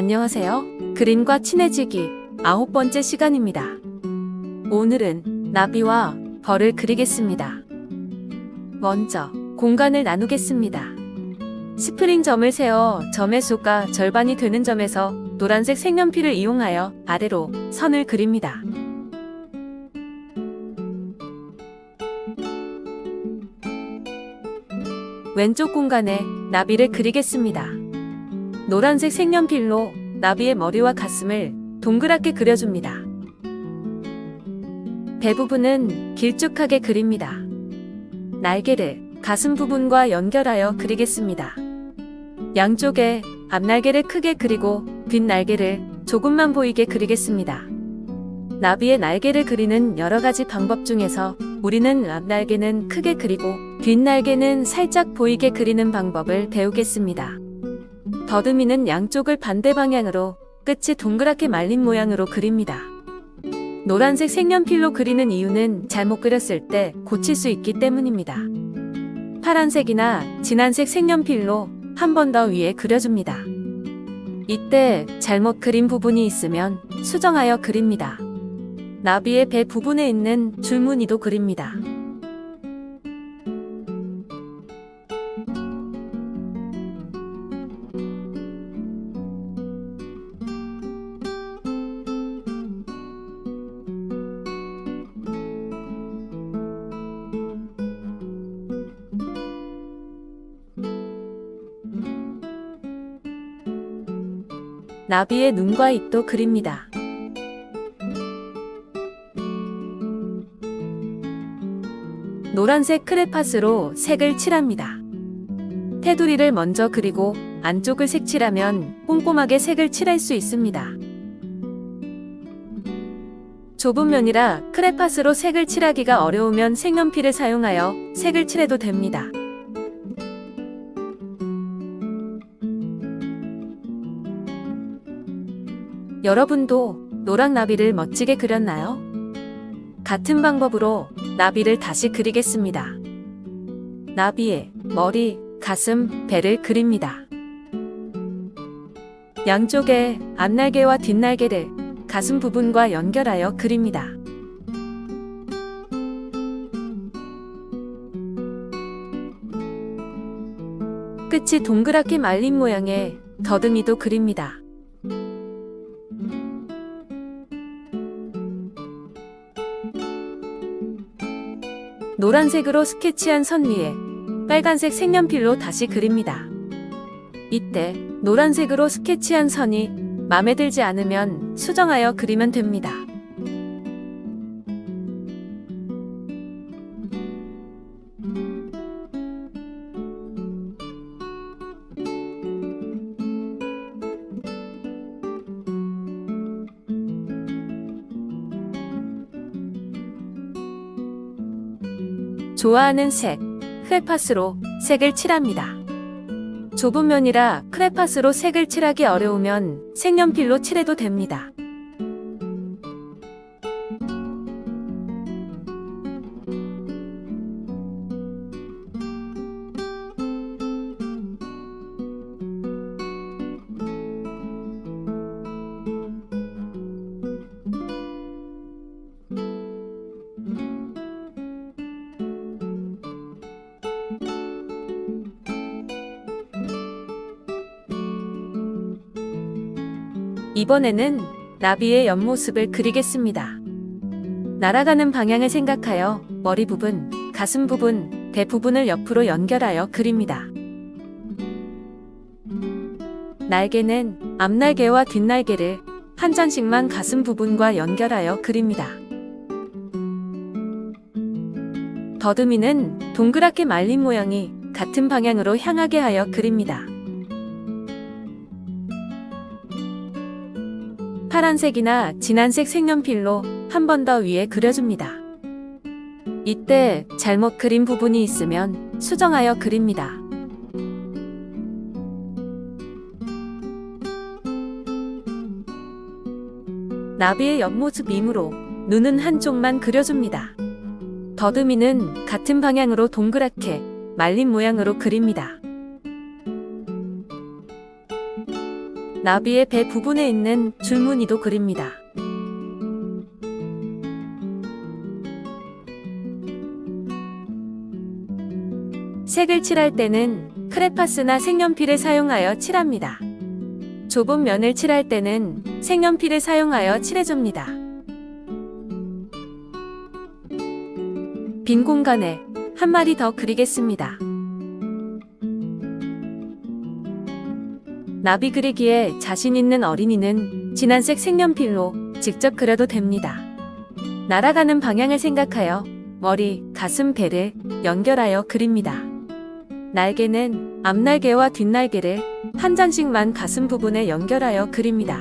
안녕하세요. 그림과 친해지기 아홉 번째 시간입니다. 오늘은 나비와 벌을 그리겠습니다. 먼저 공간을 나누겠습니다. 스프링 점을 세어 점의 수가 절반이 되는 점에서 노란색 색연필을 이용하여 아래로 선을 그립니다. 왼쪽 공간에 나비를 그리겠습니다. 노란색 색연필로 나비의 머리와 가슴을 동그랗게 그려줍니다. 배 부분은 길쭉하게 그립니다. 날개를 가슴 부분과 연결하여 그리겠습니다. 양쪽에 앞날개를 크게 그리고 뒷날개를 조금만 보이게 그리겠습니다. 나비의 날개를 그리는 여러 가지 방법 중에서 우리는 앞날개는 크게 그리고 뒷날개는 살짝 보이게 그리는 방법을 배우겠습니다. 더듬이는 양쪽을 반대 방향으로 끝이 동그랗게 말린 모양으로 그립니다. 노란색 색연필로 그리는 이유는 잘못 그렸을 때 고칠 수 있기 때문입니다. 파란색이나 진한색 색연필로 한 번 더 위에 그려줍니다. 이때 잘못 그린 부분이 있으면 수정하여 그립니다. 나비의 배 부분에 있는 줄무늬도 그립니다. 나비의 눈과 입도 그립니다. 노란색 크레파스로 색을 칠합니다. 테두리를 먼저 그리고 안쪽을 색칠하면 꼼꼼하게 색을 칠할 수 있습니다. 좁은 면이라 크레파스로 색을 칠하기가 어려우면 색연필을 사용하여 색을 칠해도 됩니다. 여러분도 노랑 나비를 멋지게 그렸나요? 같은 방법으로 나비를 다시 그리겠습니다. 나비의 머리, 가슴, 배를 그립니다. 양쪽에 앞날개와 뒷날개를 가슴 부분과 연결하여 그립니다. 끝이 동그랗게 말린 모양의 더듬이도 그립니다. 노란색으로 스케치한 선 위에 빨간색 색연필로 다시 그립니다. 이때 노란색으로 스케치한 선이 마음에 들지 않으면 수정하여 그리면 됩니다. 좋아하는 색, 크레파스로 색을 칠합니다. 좁은 면이라 크레파스로 색을 칠하기 어려우면 색연필로 칠해도 됩니다. 이번에는 나비의 옆모습을 그리겠습니다. 날아가는 방향을 생각하여 머리 부분, 가슴 부분, 배 부분을 옆으로 연결하여 그립니다. 날개는 앞날개와 뒷날개를 한 장씩만 가슴 부분과 연결하여 그립니다. 더듬이는 동그랗게 말린 모양이 같은 방향으로 향하게 하여 그립니다. 파란색이나 진한색 색연필로 한 번 더 위에 그려줍니다. 이때 잘못 그린 부분이 있으면 수정하여 그립니다. 나비의 옆모습 임으로 눈은 한쪽만 그려줍니다. 더듬이는 같은 방향으로 동그랗게 말린 모양으로 그립니다. 나비의 배 부분에 있는 줄무늬도 그립니다. 색을 칠할 때는 크레파스나 색연필을 사용하여 칠합니다. 좁은 면을 칠할 때는 색연필을 사용하여 칠해줍니다. 빈 공간에 한 마리 더 그리겠습니다. 나비 그리기에 자신 있는 어린이는 진한색 색연필로 직접 그려도 됩니다. 날아가는 방향을 생각하여 머리, 가슴, 배를 연결하여 그립니다. 날개는 앞날개와 뒷날개를 한 장씩만 가슴 부분에 연결하여 그립니다.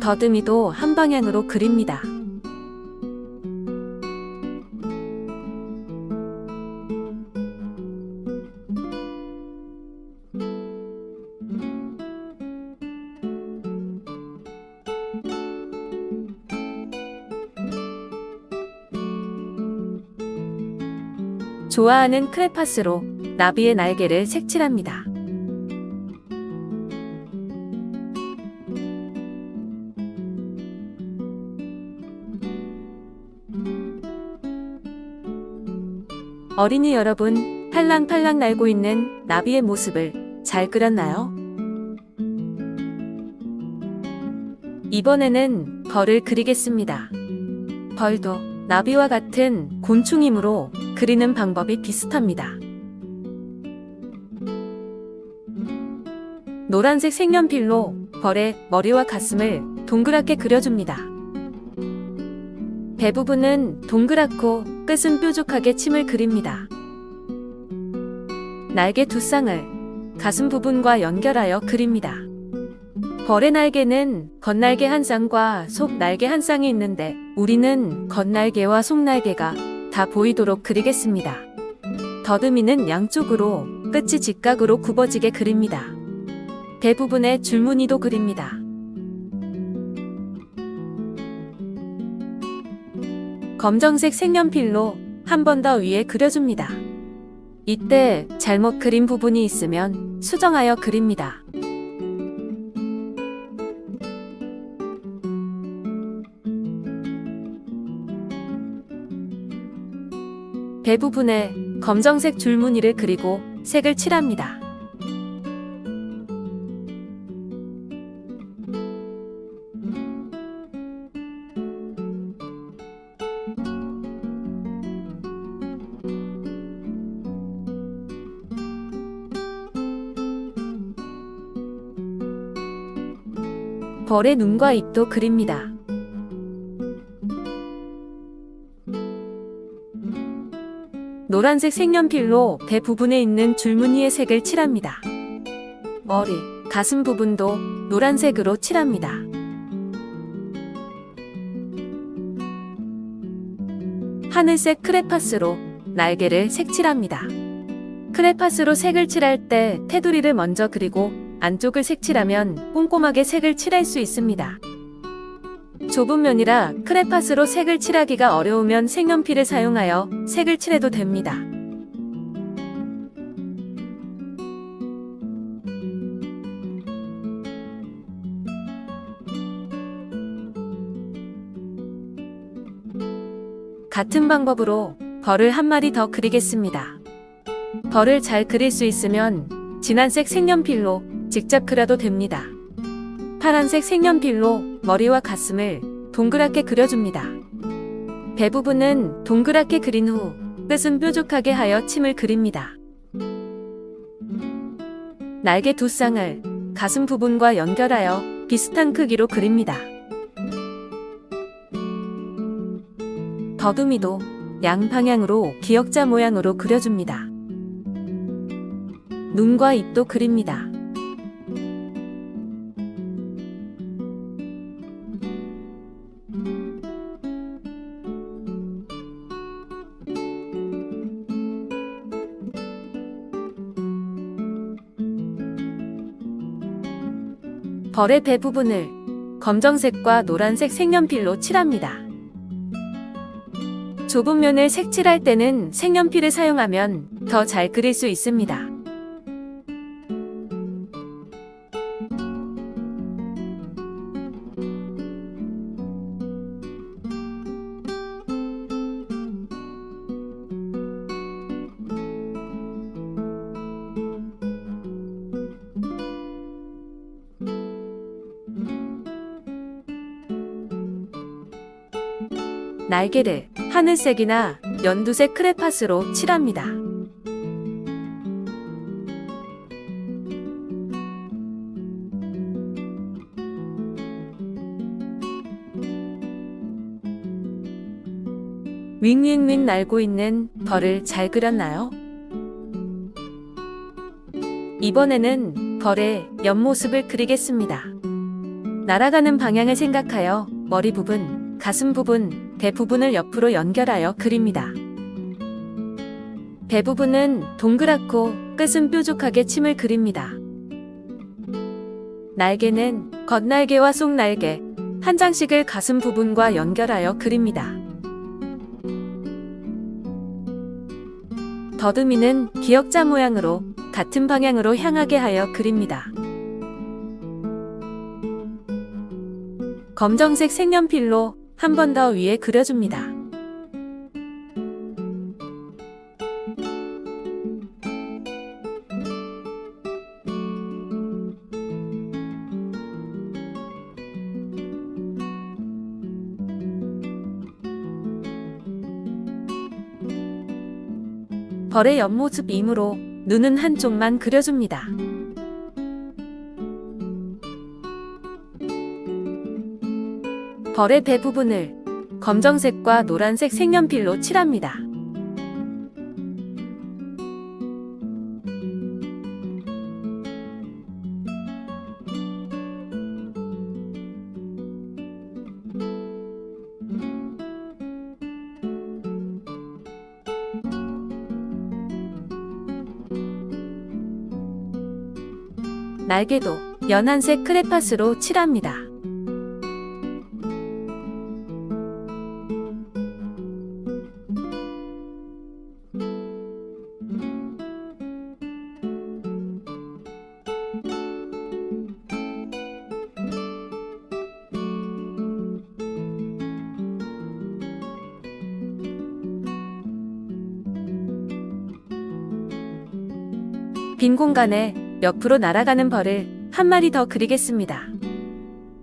더듬이도 한 방향으로 그립니다. 좋아하는 크레파스로 나비의 날개를 색칠합니다. 어린이 여러분, 팔랑팔랑 날고 있는 나비의 모습을 잘 그렸나요? 이번에는 벌을 그리겠습니다. 벌도 나비와 같은 곤충이므로 그리는 방법이 비슷합니다. 노란색 색연필로 벌의 머리와 가슴을 동그랗게 그려줍니다. 배 부분은 동그랗고 끝은 뾰족하게 침을 그립니다. 날개 두 쌍을 가슴 부분과 연결하여 그립니다. 벌의 날개는 겉날개 한 쌍과 속 날개 한 쌍이 있는데 우리는 겉날개와 속 날개가 다 보이도록 그리겠습니다. 더듬이는 양쪽으로 끝이 직각으로 굽어지게 그립니다. 배 부분에 줄무늬도 그립니다. 검정색 색연필로 한 번 더 위에 그려줍니다. 이때 잘못 그린 부분이 있으면 수정하여 그립니다. 배 부분에 검정색 줄무늬를 그리고 색을 칠합니다. 벌의 눈과 입도 그립니다. 노란색 색연필로 배 부분에 있는 줄무늬의 색을 칠합니다. 머리, 가슴 부분도 노란색으로 칠합니다. 하늘색 크레파스로 날개를 색칠합니다. 크레파스로 색을 칠할 때 테두리를 먼저 그리고 안쪽을 색칠하면 꼼꼼하게 색을 칠할 수 있습니다. 좁은 면이라 크레파스로 색을 칠하기가 어려우면 색연필을 사용하여 색을 칠해도 됩니다. 같은 방법으로 벌을 한 마리 더 그리겠습니다. 벌을 잘 그릴 수 있으면 진한색 색연필로 직접 그려도 됩니다. 파란색 색연필로 머리와 가슴을 동그랗게 그려줍니다. 배 부분은 동그랗게 그린 후 끝은 뾰족하게 하여 침을 그립니다. 날개 두 쌍을 가슴 부분과 연결하여 비슷한 크기로 그립니다. 더듬이도 양방향으로 기역자 모양으로 그려줍니다. 눈과 입도 그립니다. 벌의 배 부분을 검정색과 노란색 색연필로 칠합니다. 좁은 면을 색칠할 때는 색연필을 사용하면 더 잘 그릴 수 있습니다. 날개를 하늘색이나 연두색 크레파스로 칠합니다. 윙윙윙 날고 있는 벌을 잘 그렸나요? 이번에는 벌의 옆모습을 그리겠습니다. 날아가는 방향을 생각하여 머리 부분, 가슴 부분, 배 부분을 옆으로 연결하여 그립니다. 배 부분은 동그랗고 끝은 뾰족하게 침을 그립니다. 날개는 겉날개와 속날개, 한 장씩을 가슴 부분과 연결하여 그립니다. 더듬이는 기역자 모양으로 같은 방향으로 향하게 하여 그립니다. 검정색 색연필로 한 번 더 위에 그려줍니다. 벌의 옆모습 이므로 눈은 한쪽만 그려줍니다. 벌의 배 부분을 검정색과 노란색 색연필로 칠합니다. 날개도 연한색 크레파스로 칠합니다. 공간에 옆으로 날아가는 벌을 한 마리 더 그리겠습니다.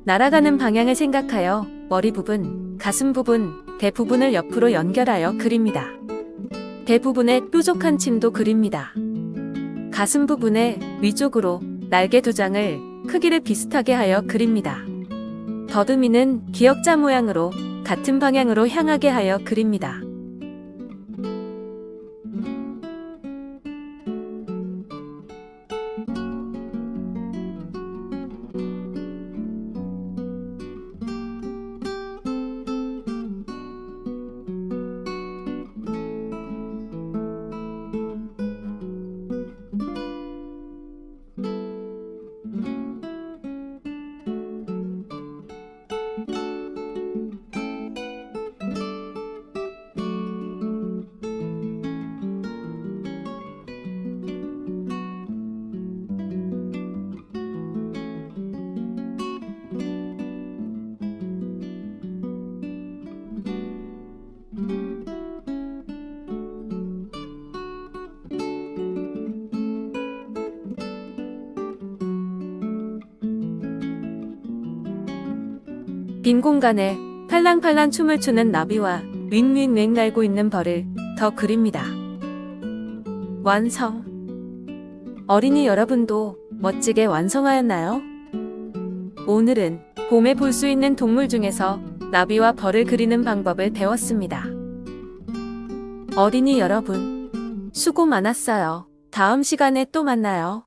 날아가는 방향을 생각하여 머리 부분, 가슴 부분, 배 부분을 옆으로 연결하여 그립니다. 배 부분에 뾰족한 침도 그립니다. 가슴 부분에 위쪽으로 날개 두 장을 크기를 비슷하게 하여 그립니다. 더듬이는 기역자 모양으로 같은 방향으로 향하게 하여 그립니다. 빈 공간에 팔랑팔랑 춤을 추는 나비와 윙윙윙 날고 있는 벌을 더 그립니다. 완성. 어린이 여러분도 멋지게 완성하였나요? 오늘은 봄에 볼 수 있는 동물 중에서 나비와 벌을 그리는 방법을 배웠습니다. 어린이 여러분, 수고 많았어요. 다음 시간에 또 만나요.